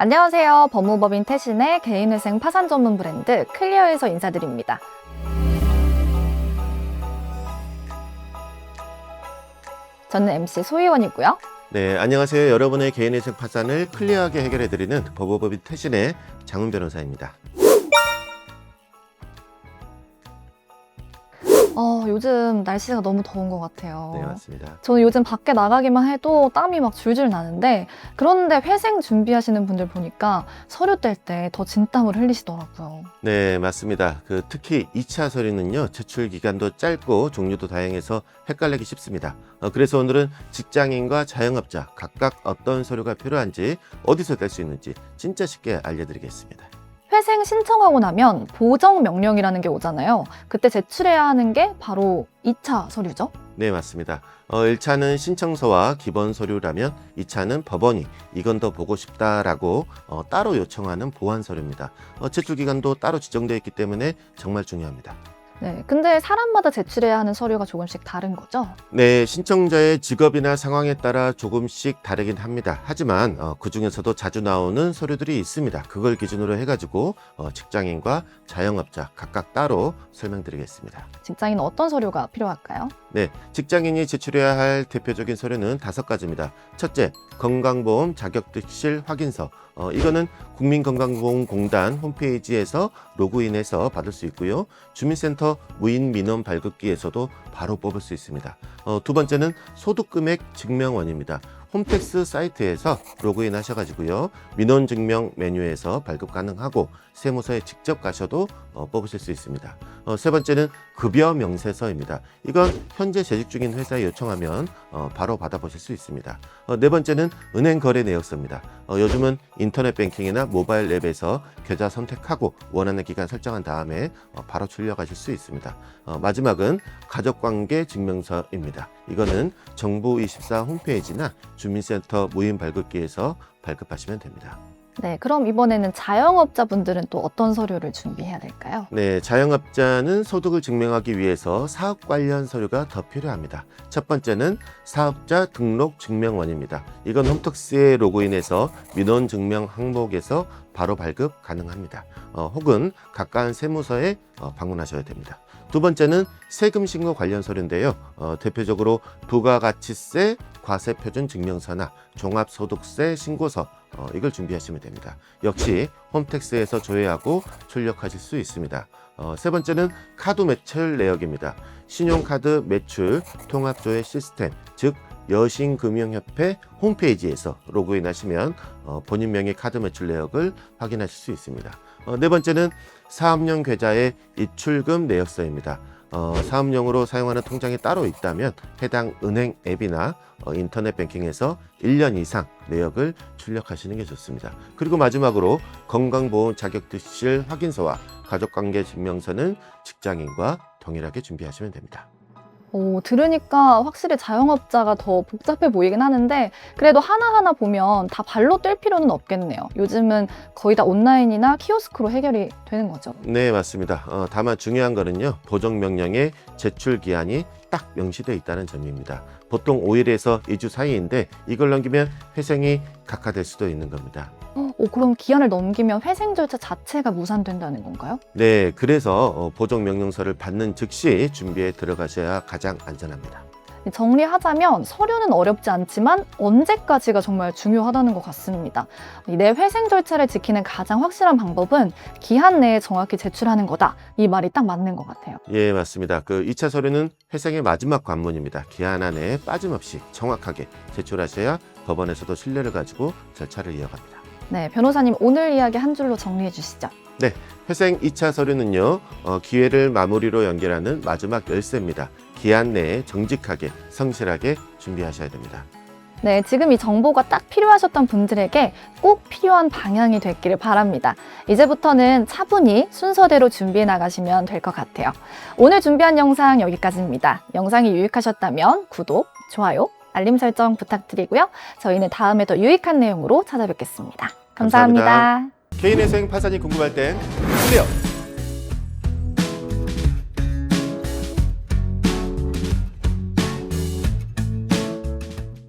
안녕하세요. 법무법인 태신의 개인회생 파산 전문 브랜드 클리어에서 인사드립니다. 저는 MC 소희원이고요. 네, 안녕하세요. 여러분의 개인회생 파산을 클리어하게 해결해드리는 법무법인 태신의 장훈 변호사입니다. 어, 요즘 날씨가 너무 더운 것 같아요. 네, 맞습니다. 저는 요즘 밖에 나가기만 해도 땀이 막 줄줄 나는데 그런데 회생 준비하시는 분들 보니까 서류 뗄 때 더 진땀을 흘리시더라고요. 네, 맞습니다. 그 특히 2차 서류는요, 제출 기간도 짧고 종류도 다양해서 헷갈리기 쉽습니다. 어, 그래서 오늘은 직장인과 자영업자 각각 어떤 서류가 필요한지 어디서 뗄 수 있는지 진짜 쉽게 알려드리겠습니다. 회생 신청하고 나면 보정 명령이라는 게 오잖아요. 그때 제출해야 하는 게 바로 2차 서류죠. 네, 맞습니다. 어, 1차는 신청서와 기본 서류라면 2차는 법원이 이건 더 보고 싶다라고 어, 따로 요청하는 보완 서류입니다. 어, 제출 기간도 따로 지정되어 있기 때문에 정말 중요합니다. 네. 근데 사람마다 제출해야 하는 서류가 조금씩 다른 거죠? 네, 신청자의 직업이나 상황에 따라 조금씩 다르긴 합니다. 하지만 어, 그 중에서도 자주 나오는 서류들이 있습니다. 그걸 기준으로 해가지고 어, 직장인과 자영업자 각각 따로 설명드리겠습니다. 직장인은 어떤 서류가 필요할까요? 네, 직장인이 제출해야 할 대표적인 서류는 다섯 가지입니다. 첫째, 건강보험 자격득실 확인서. 어, 이거는 국민건강보험공단 홈페이지에서 로그인해서 받을 수 있고요. 주민센터 무인 민원 발급기에서도 바로 뽑을 수 있습니다. 어, 두 번째는 소득금액 증명원입니다. 홈택스 사이트에서 로그인 하셔가지고요. 민원 증명 메뉴에서 발급 가능하고 세무서에 직접 가셔도 어, 뽑으실 수 있습니다. 어, 세 번째는 급여 명세서입니다. 이건 현재 재직 중인 회사에 요청하면 어, 바로 받아보실 수 있습니다. 어, 네 번째는 은행 거래 내역서입니다. 어, 요즘은 인터넷 뱅킹이나 모바일 앱에서 계좌 선택하고 원하는 기간 설정한 다음에 어, 바로 출력하실 수 있습니다. 어, 마지막은 가족관계 증명서입니다. 이거는 정부24 홈페이지나 주민센터 무인 발급기에서 발급하시면 됩니다. 네. 그럼 이번에는 자영업자분들은 또 어떤 서류를 준비해야 될까요? 네, 자영업자는 소득을 증명하기 위해서 사업 관련 서류가 더 필요합니다. 첫 번째는 사업자 등록 증명원입니다. 이건 홈택스에 로그인해서 민원 증명 항목에서 바로 발급 가능합니다. 어, 혹은 가까운 세무서에 어, 방문하셔야 됩니다. 두 번째는 세금 신고 관련 서류인데요. 어, 대표적으로 부가가치세 과세표준 증명서나 종합소득세 신고서 어, 이걸 준비하시면 됩니다. 역시 홈택스에서 조회하고 출력하실 수 있습니다. 어, 세 번째는 카드 매출 내역입니다. 신용카드 매출 통합조회 시스템, 즉 여신금융협회 홈페이지에서 로그인하시면 어, 본인 명의 카드 매출 내역을 확인하실 수 있습니다. 어, 네 번째는 사업용 계좌의 입출금 내역서입니다. 어, 사업용으로 사용하는 통장이 따로 있다면 해당 은행 앱이나 어, 인터넷 뱅킹에서 1년 이상 내역을 출력하시는 게 좋습니다. 그리고 마지막으로 건강보험 자격득실 확인서와 가족관계 증명서는 직장인과 동일하게 준비하시면 됩니다. 오, 들으니까 확실히 자영업자가 더 복잡해 보이긴 하는데 그래도 하나하나 보면 다 발로 뗄 필요는 없겠네요. 요즘은 거의 다 온라인이나 키오스크로 해결이 되는 거죠. 네, 맞습니다. 어, 다만 중요한 거는요, 보정 명령의 제출 기한이 딱 명시되어 있다는 점입니다. 보통 5일에서 2주 사이인데 이걸 넘기면 회생이 각하될 수도 있는 겁니다. 어, 오, 그럼 기한을 넘기면 회생 절차 자체가 무산된다는 건가요? 네, 그래서 어, 보정 명령서를 받는 즉시 준비에 들어가셔야 가장 안전합니다. 정리하자면 서류는 어렵지 않지만 언제까지가 정말 중요하다는 것 같습니다. 내 회생 절차를 지키는 가장 확실한 방법은 기한 내에 정확히 제출하는 거다. 이 말이 딱 맞는 것 같아요. 예, 맞습니다. 그 2차 서류는 회생의 마지막 관문입니다. 기한 안에 빠짐없이 정확하게 제출하셔야 법원에서도 신뢰를 가지고 절차를 이어갑니다. 네, 변호사님 오늘 이야기 한 줄로 정리해 주시죠. 회생 2차 서류는요, 어, 기회를 마무리로 연결하는 마지막 열쇠입니다. 기한 내에 정직하게, 성실하게 준비하셔야 됩니다. 네, 지금 이 정보가 딱 필요하셨던 분들에게 꼭 필요한 방향이 됐기를 바랍니다. 이제부터는 차분히 순서대로 준비해 나가시면 될 것 같아요. 오늘 준비한 영상 여기까지입니다. 영상이 유익하셨다면 구독, 좋아요, 알림 설정 부탁드리고요. 저희는 다음에 더 유익한 내용으로 찾아뵙겠습니다 감사합니다. 감사합니다. 개인회생 파산이 궁금할 땐 클리어!